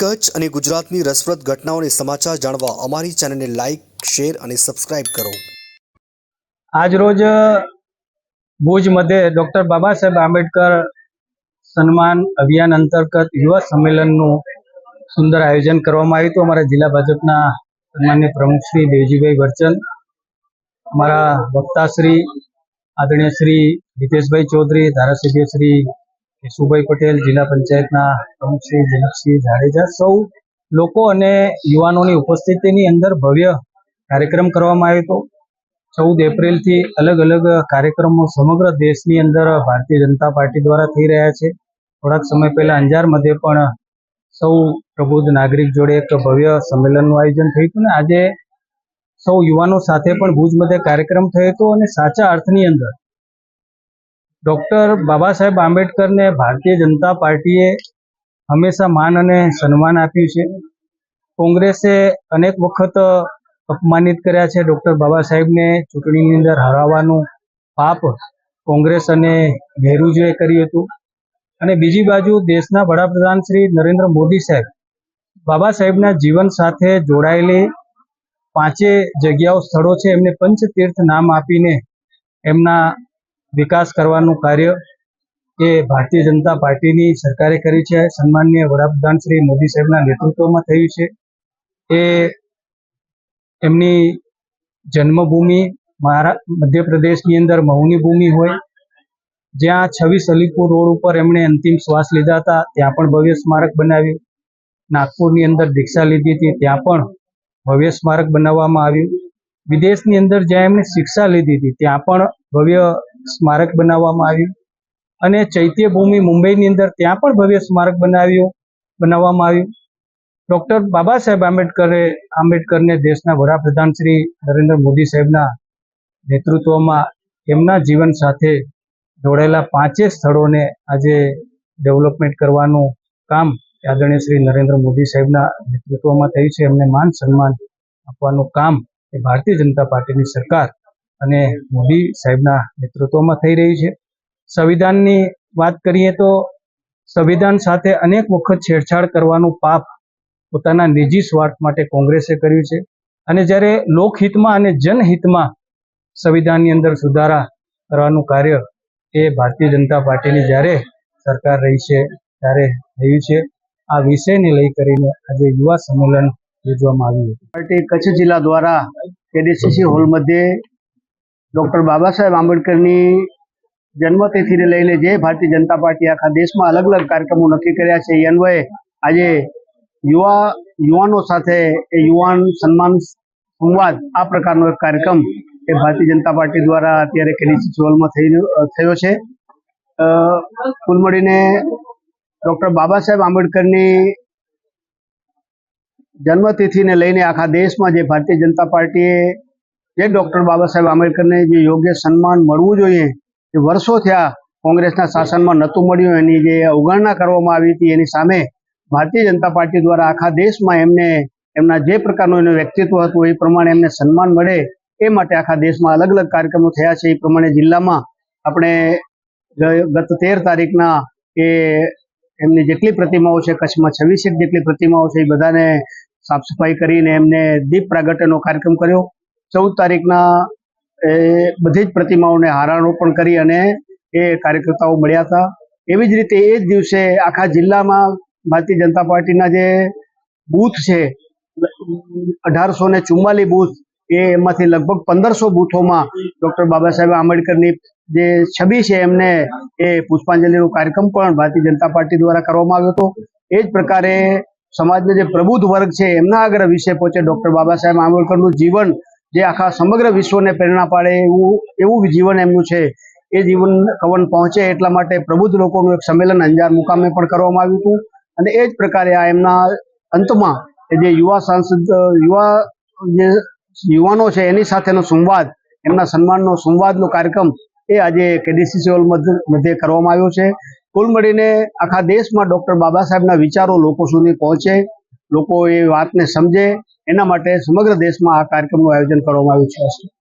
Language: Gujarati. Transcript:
કચ્છ અને ગુજરાતની રસપ્રદ ઘટનાઓને સમાચાર જાણવા અમારી ચેનલને લાઇક શેર અને સબસ્ક્રાઇબ કરો. આજ રોજ ભુજ મધ્યે ડોક્ટર બાબા સાહેબ આંબેડકર સન્માન અભિયાન અંતર્ગત યુવા સંમેલનનું સુંદર આયોજન કરવામાં આવ્યું હતું. અમારા જિલ્લા ભાજપના સન્માન્ય પ્રમુખ શ્રી દેવજીભાઈ વરચંદ અમારા વક્તાશ્રી આદરણીય શ્રી હિતેશભાઈ ચૌધરી, ધારાસભ્ય શ્રી કેશુભાઈ પટેલ, જિલ્લા પંચાયતના પ્રમુખ જનકસિંહ જાડેજા સૌ લોકો અને યુવાનોની ઉપસ્થિતિની અંદર ભવ્ય કાર્યક્રમ કરવામાં આવ્યો હતો. ચૌદ એપ્રિલથી અલગ અલગ કાર્યક્રમો સમગ્ર દેશની અંદર ભારતીય જનતા પાર્ટી દ્વારા થઈ રહ્યા છે. થોડાક સમય પહેલા અંજાર મધ્ય પણ સૌ પ્રબુદ્ધ નાગરિક જોડે એક ભવ્ય સંમેલનનું આયોજન થયું હતું ને આજે સૌ યુવાનો સાથે પણ ભુજ મધ્યે કાર્યક્રમ થયો હતો અને સાચા અર્થની અંદર ડોક્ટર બાબા સાહેબ આંબેડકરને ભારતીય જનતા પાર્ટીએ હંમેશા માન અને સન્માન આપ્યું છે. કોંગ્રેસે અનેક વખત અપમાનિત કર્યા છે ડૉક્ટર બાબા સાહેબને ચૂંટણીની અંદર હરાવવાનું પાપ કોંગ્રેસ અને નહેરુજીએ કર્યું હતું. અને બીજી બાજુ દેશના વડાપ્રધાન શ્રી નરેન્દ્ર મોદી સાહેબ બાબા સાહેબના જીવન સાથે જોડાયેલી પાંચે જગ્યાઓ સ્થળો છે. એમને પંચતીર્થ નામ આપીને એમના વિકાસ કરવાનું કાર્ય એ ભારતીય જનતા પાર્ટીની સરકારે કરી છે. સન્માનીય વડાપ્રધાન શ્રી મોદી સાહેબના નેતૃત્વમાં થયું છે. એ એમની જન્મભૂમિ મધ્યપ્રદેશની અંદર મહુની ભૂમિ હોય, જ્યાં છવ્વીસ અલીપુર રોડ ઉપર એમણે અંતિમ શ્વાસ લીધા હતા, ત્યાં પણ ભવ્ય સ્મારક બનાવ્યું. નાગપુરની અંદર દીક્ષા લીધી હતી, ત્યાં પણ ભવ્ય સ્મારક બનાવવામાં આવ્યું. વિદેશની અંદર જ્યાં એમણે શિક્ષા લીધી હતી, ત્યાં પણ ભવ્ય સ્મારક બનાવવામાં આવ્યું. અને ચૈત્યભૂમિ મુંબઈની અંદર ત્યાં પણ ભવ્ય સ્મારક બનાવ્યું, બનાવવામાં આવ્યું. ડૉક્ટર બાબા સાહેબ આંબેડકરે, આંબેડકરને દેશના વડાપ્રધાન શ્રી નરેન્દ્ર મોદી સાહેબના નેતૃત્વમાં એમના જીવન સાથે જોડાયેલા પાંચે સ્થળોને આજે ડેવલપમેન્ટ કરવાનું કામ આદરણીય શ્રી નરેન્દ્ર મોદી સાહેબના નેતૃત્વમાં થયું છે. એમને માન સન્માન આપવાનું કામ એ ભારતીય જનતા પાર્ટીની સરકાર અને મોદી સાહેબના નેતૃત્વમાં થઈ રહ્યું છે. સંવિધાનની વાત કરીએ તો સંવિધાન સાથે અનેક વખત છેડછાડ કરવાનું પાપ પોતાના નિજી સ્વાર્થ માટે કોંગ્રેસે કર્યું છે. અને જ્યારે લોકહિતમાં અને જનહિતમાં સંવિધાનની અંદર સુધારા કરવાનું કાર્ય એ ભારતીય જનતા પાર્ટીની જ્યારે સરકાર રહી છે, ત્યારે થયું છે. આ વિષયને લઈ કરીને આજે યુવા સંમેલન યોજવામાં આવ્યું હતું. પાર્ટી કચ્છ જિલ્લા દ્વારા કેડીસીસી હોલ મધ્યે ડૉક્ટર બાબા સાહેબ આંબેડકરની જન્મતિથિને લઈને જે ભારતીય જનતા પાર્ટી આખા દેશમાં અલગ અલગ કાર્યક્રમો નક્કી કર્યા છે, એ અન્વયે આજે યુવા, યુવાનો સાથે એ યુવાન સન્માન સંવાદ આ પ્રકારનો એક કાર્યક્રમ એ ભારતીય જનતા પાર્ટી દ્વારા અત્યારે કેડીસી હોલમાં થયો છે. કુલ મળીને ડૉક્ટર બાબા સાહેબ આંબેડકરની જન્મતિથિને લઈને આખા દેશમાં જે ભારતીય જનતા પાર્ટીએ જે ડૉક્ટર બાબા સાહેબ આંબેડકરને જે યોગ્ય સન્માન મળવું જોઈએ, એ વર્ષો થયા કોંગ્રેસના શાસનમાં નહોતું મળ્યું, એની જે અવગણના કરવામાં આવી હતી, એની સામે ભારતીય જનતા પાર્ટી દ્વારા આખા દેશમાં એમને, એમના જે પ્રકારનું એનું વ્યક્તિત્વ હતું, એ પ્રમાણે એમને સન્માન મળે, એ માટે આખા દેશમાં અલગ અલગ કાર્યક્રમો થયા છે. એ પ્રમાણે જિલ્લામાં આપણે ગત તેર તારીખના એ એમની જેટલી પ્રતિમાઓ છે, કચ્છમાં છવ્વીસેક જેટલી પ્રતિમાઓ છે, એ બધાને સાફ સફાઈ કરીને એમને દીપ પ્રાગટ્યનો કાર્યક્રમ કર્યો. ચૌદ તારીખના, એ, બધી જ પ્રતિમાઓને હારારોપણ કરી અને એ કાર્યકર્તાઓ મળ્યા હતા. એવી જ રીતે એ જ દિવસે આખા જિલ્લામાં ભારતીય જનતા પાર્ટીના જે બૂથ છે અઢારસો ને ચુમ્માલીસ બૂથ, એ એમાંથી લગભગ પંદરસો બૂથોમાં ડૉક્ટર બાબા સાહેબ આંબેડકરની જે છબી છે એમને એ પુષ્પાંજલિનો કાર્યક્રમ પણ ભારતીય જનતા પાર્ટી દ્વારા કરવામાં આવ્યો હતો. એ જ પ્રકારે સમાજનો જે પ્રબુદ્ધ વર્ગ છે, એમના આગળ વિશે પહોંચે ડૉક્ટર બાબા સાહેબ આંબેડકરનું જીવન જે આખા સમગ્ર વિશ્વને પ્રેરણા પાડે એવું એવું જીવન એમનું છે. એ જીવન કવન પહોંચે એટલા માટે પ્રબુદ્ધ લોકોનું એક સંમેલન અંજાર મુકામે પણ કરવામાં આવ્યું હતું. અને એ જ પ્રકારે આ એમના અંતમાં જે યુવા સાંસદ, યુવા જે યુવાનો છે એની સાથેનો સંવાદ, એમના સન્માનનો સંવાદનો કાર્યક્રમ એ આજે કેડીસીસી હોલ મધ્યે કરવામાં આવ્યો છે. કુલ મળીને આખા દેશમાં ડૉક્ટર બાબા સાહેબના વિચારો લોકો સુધી પહોંચે. લોકો એ વાતને સમજે એના માટે સમગ્ર દેશમાં આ કાર્યક્રમનું આયોજન કરવામાં આવ્યું છે.